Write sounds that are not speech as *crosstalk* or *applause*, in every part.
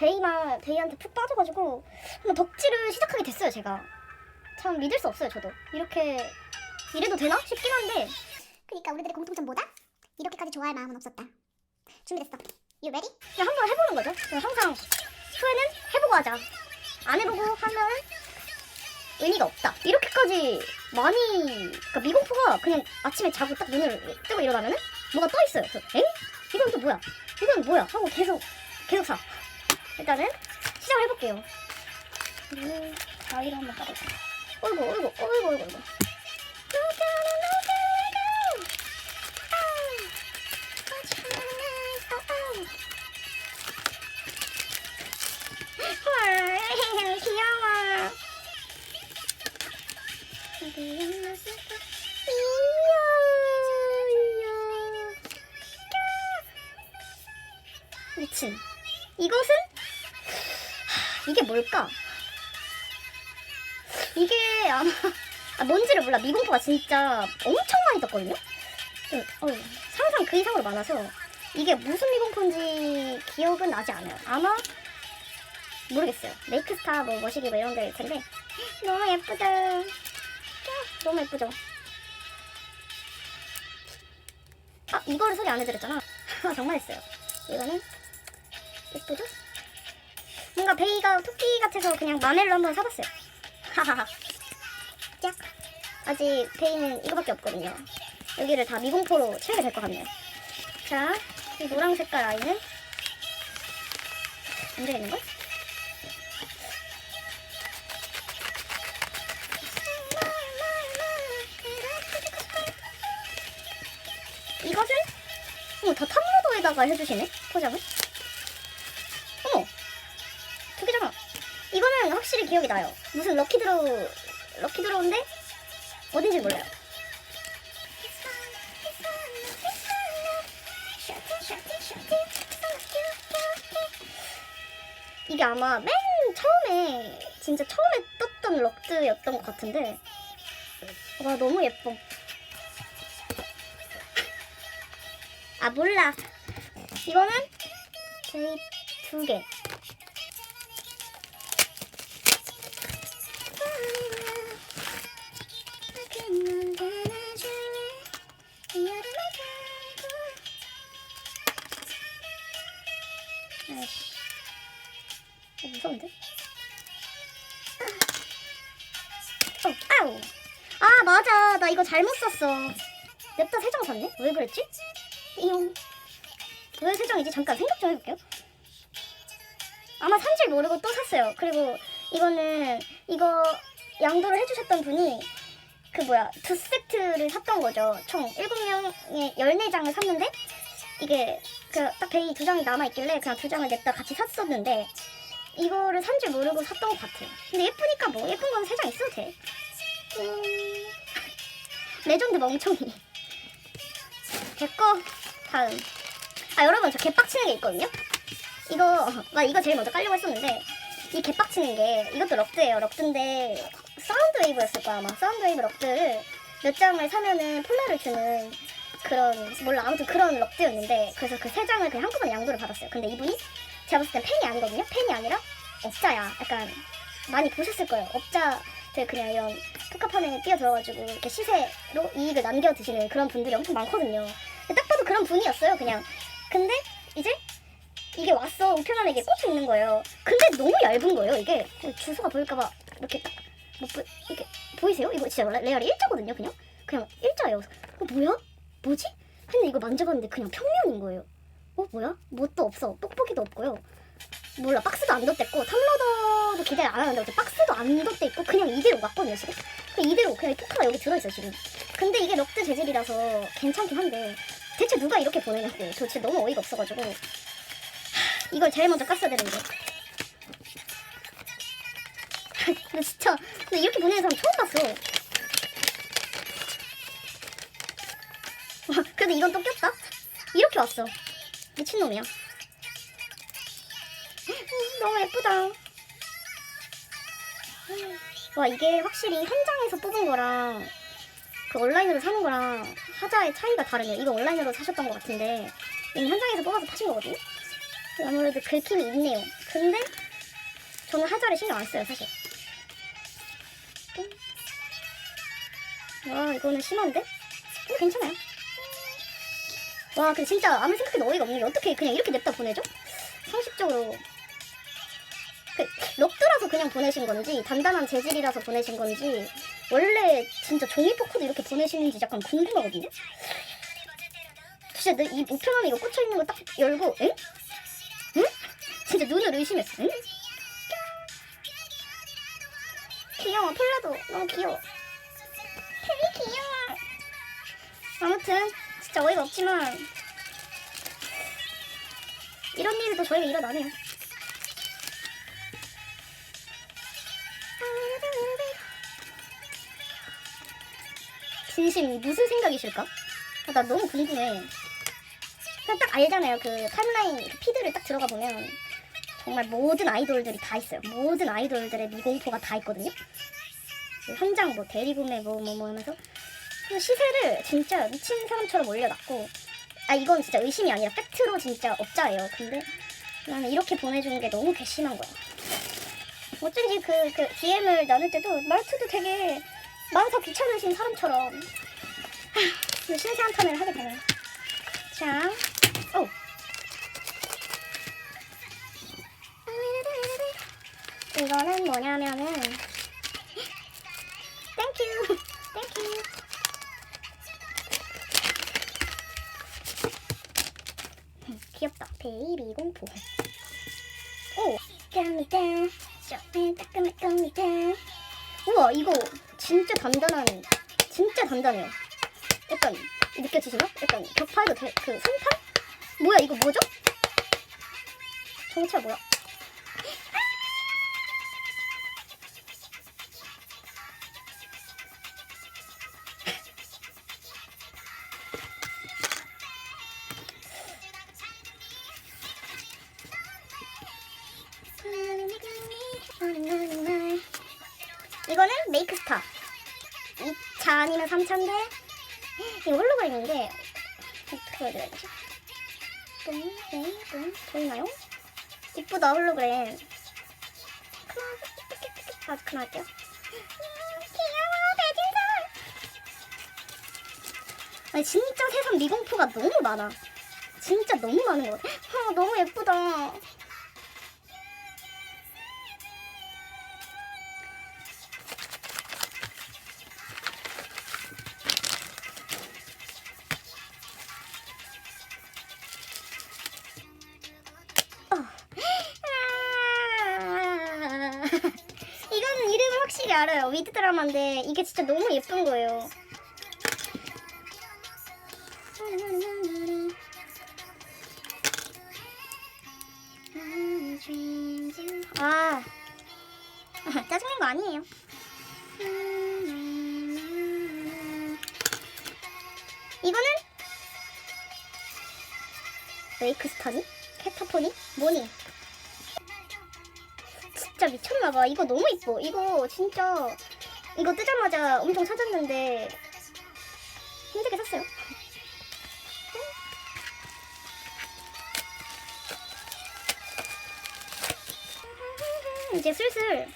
베이나 베이한테 푹 빠져가지고 한번 덕질을 시작하게 됐어요 제가 참 믿을 수 없어요 저도 이렇게 이래도 되나 싶긴 한데 그러니까 우리들의 공통점 뭐다? 이렇게까지 좋아할 마음은 없었다. 준비됐어. You ready? 그냥 한번 해보는 거죠 그냥 항상 후회는 해보고 하자 안 해보고 하면 의미가 없다 이렇게까지 많이 그러니까 미공포가 그냥 아침에 자고 딱 눈을 뜨고 일어나면은 뭐가 떠 있어요 그래서 엥? 이건 또 뭐야 이건 뭐야 하고 계속 계속 사 일단은 시작을 해볼게요. 음, 가위로 한번 까볼게요 어이구 어이구 어이구 어이구 어이구. 미친. 이것은 하, 이게 뭘까? 이게 아마 아, 뭔지를 몰라. 미공포가 진짜 엄청 많이 떴거든요? 음, 어, 상상 그 이상으로 많아서 이게 무슨 미공포인지 기억은 나지 않아요. 아마 모르겠어요. 메이크스타 뭐 머시기 뭐 이런 데일 텐데. 너무 예쁘다. 야, 너무 예쁘죠? 아 이거를 소개 안 해드렸잖아 *laughs* 정말 했어요. 이거는 예쁘죠? 뭔가 베이가 토끼 같아서 그냥 마멜로 한번 사봤어요. 하하하. 짝 아직 베이는 이거밖에 없거든요. 여기를 다 미공포로 채우게 될 것 같네요. 자, 이 노랑 색깔 아이는? 안 되겠는걸? 이것은 어머 다 탑로더에다가 해주시네 포장을 기억이 나요. 무슨 럭키드로우 럭키드로우인데 어딘지 몰라요. 이게 아마 맨 처음에 진짜 처음에 떴던 럭드였던 것 같은데. 와 너무 예뻐. 아 몰라. 이거는 저희 두 개 어, 무서운데? 어, 아 맞아 나 이거 잘못 샀어 냅다 세장 샀네? 왜 그랬지? 이용 왜세 장이지? 잠깐 생각 좀 해볼게요 아마 산줄 모르고 또 샀어요 그리고 이거는 이거 양도를 해주셨던 분이 그 뭐야 두 세트를 샀던 거죠. 총 7명에 14장을 샀는데 이게 그딱 베이 두 장이 남아있길래 그냥 두 장을 냈다 같이 샀었는데 이거를 산 줄 모르고 샀던 것 같아요. 근데 예쁘니까 뭐 예쁜 건 세 장 있어도 돼. 음... *laughs* 레전드 멍청이. 됐고 다음. 아 여러분 저 개빡치는 게 있거든요? 이거 나 이거 제일 먼저 깔려고 했었는데 이 개빡치는 게 이것도 럭드예요 럭드인데 사운드 웨이브였을 거야. 아마 사운드 웨이브 럭드를 몇 장을 사면은 폴라를 주는 그런 몰라. 아무튼 그런 럭드였는데 그래서 그 세 장을 그냥 한꺼번에 양도를 받았어요. 근데 이분이 제가 봤을 땐 팬이 아니거든요. 팬이 아니라 업자야. 약간 많이 보셨을 거예요. 업자들 그냥 이런 포카판에 뛰어들어가지고 이렇게 시세로 이익을 남겨 드시는 그런 분들이 엄청 많거든요. 딱 봐도 그런 분이었어요 그냥. 근데 이제 이게 왔어. 우편함에 이게 꽂혀 있는 거예요. 근데 너무 얇은 거예요 이게. 주소가 보일까봐 이렇게 딱못 보, 이렇게 보이세요? 이거 진짜 레- 레알이 일자거든요 그냥? 그냥 일자예요. 어 뭐야? 뭐지? 근데 이거 만져봤는데 그냥 평면인 거예요. 어 뭐야? 뭣도 없어. 뽁뽁이도 없고요. 몰라. 박스도 안 덧댔고 탐러더도 기대 안 하는데 어째 박스도 안 덧대 있고 그냥 이대로 왔거든요 지금. 그냥 이대로 그냥 이 포카가 여기 들어있어요 지금. 근데 이게 럭드 재질이라서 괜찮긴 한데 대체 누가 이렇게 보내냐고. 저 진짜 너무 어이가 없어가지고. 하, 이걸 제일 먼저 깠어야 되는데 근데 진짜 근데 이렇게 보내는 사람 처음 봤어. 와, 근데 이건 또 꼈다? 이렇게 왔어. 미친놈이야. 음, 너무 예쁘다. 음, 와 이게 확실히 현장에서 뽑은 거랑 그 온라인으로 사는 거랑 하자의 차이가 다르네요. 이거 온라인으로 사셨던 것 같은데 이는 현장에서 뽑아서 파신 거거든요? 아무래도 긁힘이 있네요. 근데 저는 하자를 신경 안 써요, 사실. 와, 이거는 심한데? 근데 괜찮아요. 와, 근데 진짜 아무 생각해도 어이가 없는 게 어떻게 그냥 이렇게 냅다 보내죠? 상식적으로. 그, 럭드라서 그냥 보내신 건지, 단단한 재질이라서 보내신 건지, 원래 진짜 종이 포크도 이렇게 보내시는지 약간 궁금하거든요? 진짜 내이 우편함에 이거 꽂혀있는 거 딱 열고, 응? 응? 진짜 눈을 의심했어, 응? 귀여워, 폴라도 너무 귀여워. 되게 귀여워. 아무튼, 진짜 어이가 없지만, 이런 일도 저에게 일어나네요. 진심 무슨 생각이실까? 아, 나 너무 궁금해. 그냥 딱 알잖아요. 그 타임라인 그 피드를 딱 들어가 보면 정말 모든 아이돌들이 다 있어요. 모든 아이돌들의 미공포가 다 있거든요. 그 현장 뭐 대리구매 뭐 뭐 뭐 하면서 그 시세를 진짜 미친 사람처럼 올려놨고 아 이건 진짜 의심이 아니라 팩트로 진짜 업자예요. 근데 나는 이렇게 보내주는 게 너무 괘씸한 거야. 어쩐지 그, 그 DM을 나눌 때도 말투도 되게 다 귀찮으신 사람처럼 하, 신세 한탄을 하게 되네요. 자, 오. 이거는 뭐냐면은 귀엽다 베이비 공포 오 우와 이거 진짜 단단한 진짜 단단해요 약간 느껴지시나? 약간 격파에도 되, 그 상판? 뭐야 이거 뭐죠? 정체 뭐야? 메이크스타. 2차 아니면 3차인데 이거 홀로그램인데? 어떻게 해야 되지? 뚱, 뚱, 뚱, 보이나요? 이쁘다 홀로그램. 아주 그만할게요. 귀여워 아니 진짜 세상 미공포가 너무 많아. 진짜 너무 많은 것 같아. 아, 너무 예쁘다 위드 드라마인데 이게 진짜 너무 예쁜 거예요. 아, *laughs* 짜증낸 거 아니에요. 이거는 메이크스타니? 캐타포니? 뭐니? 진짜 미쳤나봐. 이거 너무 이뻐. 이거 진짜 이거 뜨자마자 엄청 찾았는데 힘들게 샀어요. 이제 슬슬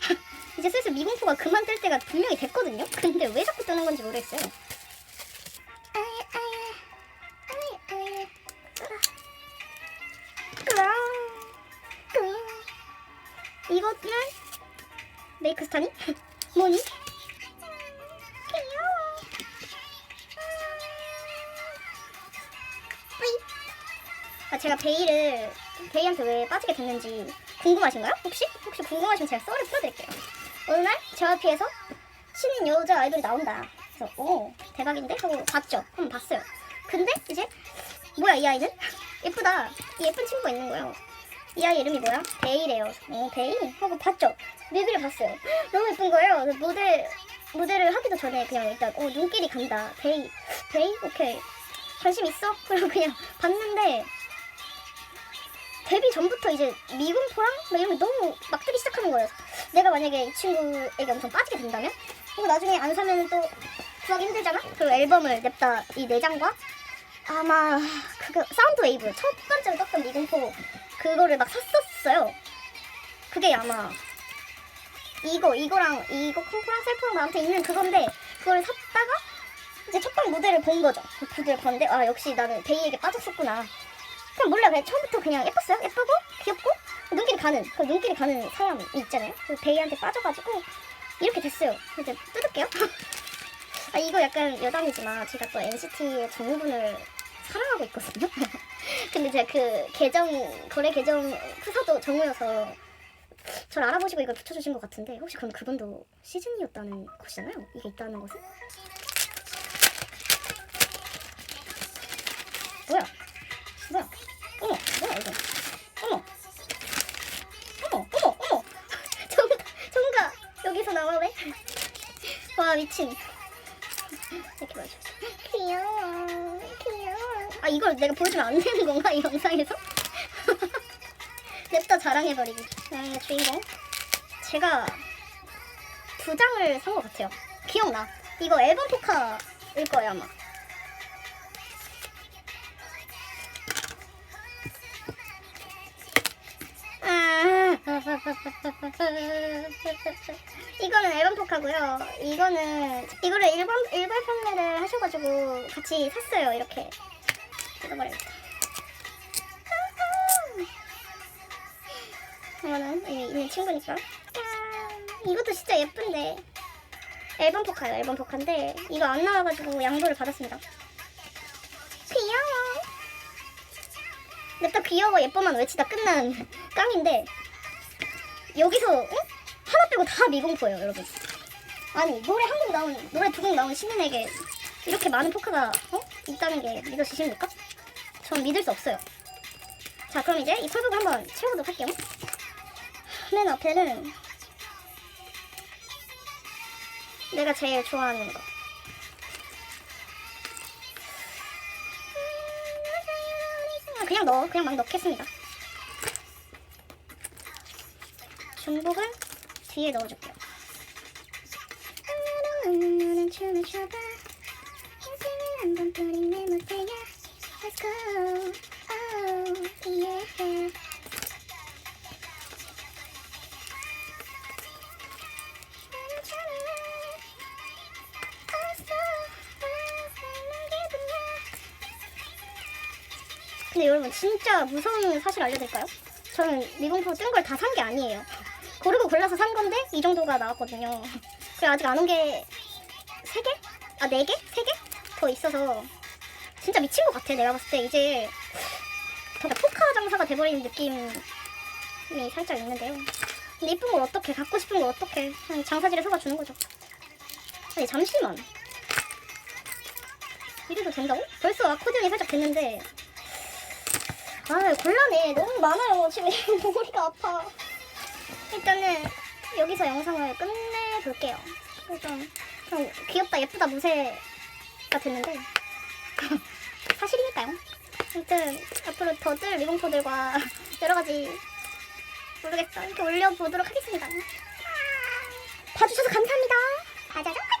*laughs* 이제 슬슬 미공포가 그만 뜰 때가 분명히 됐거든요. 근데 왜 자꾸 뜨는 건지 모르겠어요. 이거는 메이크스타니? 뭐니? 아, 제가 베이를 베이한테 왜 빠지게 됐는지 궁금하신가요? 혹시? 혹시 궁금하시면 제가 썰을 풀어드릴게요. 어느 날 제 앞에서 신인 여자 아이돌이 나온다. 그래서 오 대박인데 하고 봤죠. 한번 봤어요. 근데 이제 뭐야 이 아이는? *laughs* 예쁘다. 이 예쁜 친구가 있는 거예요. 이 아이 이름이 뭐야? 베이래요. 어, 베이? 하고 봤죠? 뮤비를 봤어요. *gasps* 너무 예쁜 거예요. 그래서 모델, 모델을 하기도 전에 그냥 일단, 어, 눈길이 간다. 베이, 베이? 오케이. 관심 있어? *laughs* 그리고 그냥 봤는데, 데뷔 전부터 이제 미군포랑 막 이런 게 너무 막 뜨기 시작하는 거예요. 내가 만약에 이 친구에게 엄청 빠지게 된다면? 이거 나중에 안 사면 또 구하기 힘들잖아? 그리고 앨범을 냅다 이 네 장과 아마 그거 사운드 웨이브 첫 번째로 떴던 미공포 그거를 막 샀었어요. 그게 아마 이거 이거랑 이거 콩코랑 셀프랑 나한테 있는 그건데 그걸 샀다가 이제 첫방 무대를 본 거죠. 그 무대를 봤는데 아 역시 나는 베이에게 빠졌었구나. 그냥 몰라 그냥 처음부터 그냥 예뻤어요. 예쁘고 귀엽고 눈길이 가는 그 눈길이 가는 사람이 있잖아요. 그 베이한테 빠져가지고 이렇게 됐어요. 이제 뜯을게요. *laughs* 아 이거 약간 여담이지만 제가 또 NCT의 정우분을 사랑하고 있거든요. *laughs* 근데 제가 그 계정 거래 계정 프사도 정우여서 저를 알아보시고 이걸 붙여주신 것 같은데 혹시 그럼 그분도 시즌이었다는 것이잖아요. 이게 있다는 것은 뭐야? 뭐야? 어머 뭐야 이거? 어머 어머 어머 어머 *laughs* 정가 정가 여기서 나오네. *laughs* 와 미친. 내가 보여주면 안 되는 건가 이 영상에서? *laughs* 냅다 자랑해버리기. 나의 주인공. 제가 두 장을 산 것 같아요. 기억나. 이거 앨범 포카일 거예요 아마. 아. 이거는 앨범 포카고요. 이거는 이거를 일반 일반 판매를 하셔가지고 같이 샀어요. 이렇게 뜯어버려야겠다. 이거는 이- 있는 친구니까. 짠. 이것도 진짜 예쁜데. 앨범 포카예요. 앨범 포카인데 이거 안 나와가지고 양보를 받았습니다. 귀여워. 냅다 귀여워 예뻐만 외치다 끝난 깡인데 여기서 응? 하나 빼고 다 미공포예요, 여러분. 아니 노래 한 곡 나온 노래 두 곡 나온 신인에게 이렇게 많은 포카가 어? 있다는 게 믿어지십니까? 전 믿을 수 없어요. 자, 그럼 이제 이 콜북 한번 채워보도록 할게요. 맨 앞에는 내가 제일 좋아하는 거. 음, 그냥 넣어, 그냥 막 넣겠습니다. 중복은 뒤에 넣어줄게요. 춤을 춰봐. 인생을 한 번뿐인 내 무대야. Let's go. Oh, yeah. 근데 여러분 진짜 무서운 사실 알려드릴까요? 저는 미공포 뜬 걸 다 산 게 아니에요. 고르고 골라서 산 건데 이 정도가 나왔거든요. 그래 아직 안 온 게 세 개? 아 네 개? 세 개? 더 있어서 진짜 미친 것 같아. 내가 봤을 때 이제 더 포카 장사가 돼버리는 느낌이 살짝 있는데요. 근데 이쁜 걸 어떻게 갖고 싶은 걸 어떻게 그냥 장사질에 속아 주는 거죠. 아니 잠시만. 이래도 된다고? 벌써 아코디언이 살짝 됐는데 아 곤란해 너무 많아요 지금 *laughs* 머리가 아파 일단은 여기서 영상을 끝내볼게요 좀, 좀 귀엽다 예쁘다 무새가 됐는데 사실이니까요. 아무튼 앞으로 더들 미공포들과 여러가지 모르겠어 이렇게 올려보도록 하겠습니다. 봐주셔서 감사합니다. 아자자